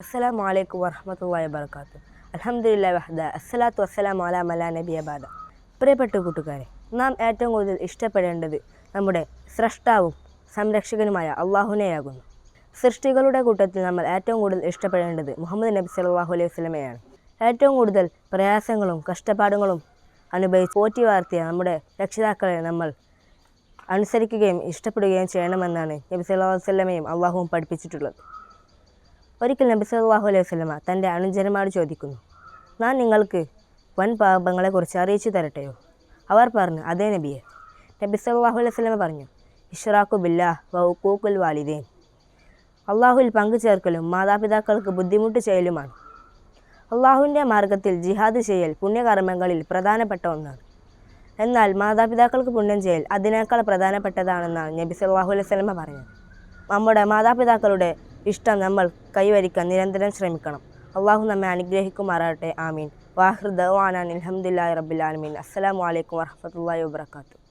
അസ്സലാമു അലൈക്കും വറഹമത്തല്ലാ വബർക്കാത്തു അലഹമുല്ലാ വഹദ അസ്സലാത്തു വസ്സലാം അല മല നബി അബാദ പ്രിയപ്പെട്ട കൂട്ടുകാരെ നാം ഏറ്റവും കൂടുതൽ ഇഷ്ടപ്പെടേണ്ടത് നമ്മുടെ സ്രഷ്ടാവും സംരക്ഷകനുമായ അള്ളാഹുനെയാകുന്നു സൃഷ്ടികളുടെ കൂട്ടത്തിൽ നമ്മൾ ഏറ്റവും കൂടുതൽ ഇഷ്ടപ്പെടേണ്ടത് മുഹമ്മദ് നബി സലാഹു അലൈഹി വസ്ലമയാണ് ഏറ്റവും കൂടുതൽ പ്രയാസങ്ങളും കഷ്ടപ്പാടുകളും അനുഭവിച്ച് പോറ്റി വാർത്തിയ നമ്മുടെ രക്ഷിതാക്കളെ നമ്മൾ അനുസരിക്കുകയും ഇഷ്ടപ്പെടുകയും ചെയ്യണമെന്നാണ് നബി സല്ലാ അലൈഹി വസല്ലമയും അള്ളാഹുവും പഠിപ്പിച്ചിട്ടുള്ളത്. ഒരിക്കൽ നബി സല്ലല്ലാഹു അലൈഹി വസ്ലമ തന്റെ അനുജന്മാരോട് ചോദിക്കുന്നു ഞാൻ നിങ്ങൾക്ക് വൻ പാപങ്ങളെക്കുറിച്ച് അറിയിച്ചു തരട്ടെയോ? അവർ പറഞ്ഞു അതേ നബിയെ. നബി സല്ലല്ലാഹു അലൈഹി വസ്ലമ പറഞ്ഞു ഇഷ്റാഖു ബില്ലാ വൗക്കൂക്കുൽ വാലിദേൻ. അള്ളാഹുവിൽ പങ്കുചേർക്കലും മാതാപിതാക്കൾക്ക് ബുദ്ധിമുട്ട് ചെയ്യലുമാണ്. അള്ളാഹുവിന്റെ മാർഗത്തിൽ ജിഹാദ് ചെയ്യൽ പുണ്യകർമ്മങ്ങളിൽ പ്രധാനപ്പെട്ട ഒന്നാണ്. എന്നാൽ മാതാപിതാക്കൾക്ക് പുണ്യം ചെയ്യൽ അതിനേക്കാൾ പ്രധാനപ്പെട്ടതാണെന്നാണ് നബി സല്ലല്ലാഹു അലൈഹി വസല്ലമ പറഞ്ഞത്. നമ്മുടെ മാതാപിതാക്കളുടെ ഇഷ്ടം നമ്മൾ കൈവരിക്കാൻ നിരന്തരം ശ്രമിക്കണം. അള്ളാഹു നമ്മെ അനുഗ്രഹിക്കുമാറാകട്ടെ. ആമീൻ. വാഹൃദ് വാനാൻ അലഹമുല്ലാ റബ്ബുലാലമീൻ അസ്സാം വലൈക്കും വറഹമത്തല്ലാ വാബർക്കാത്തു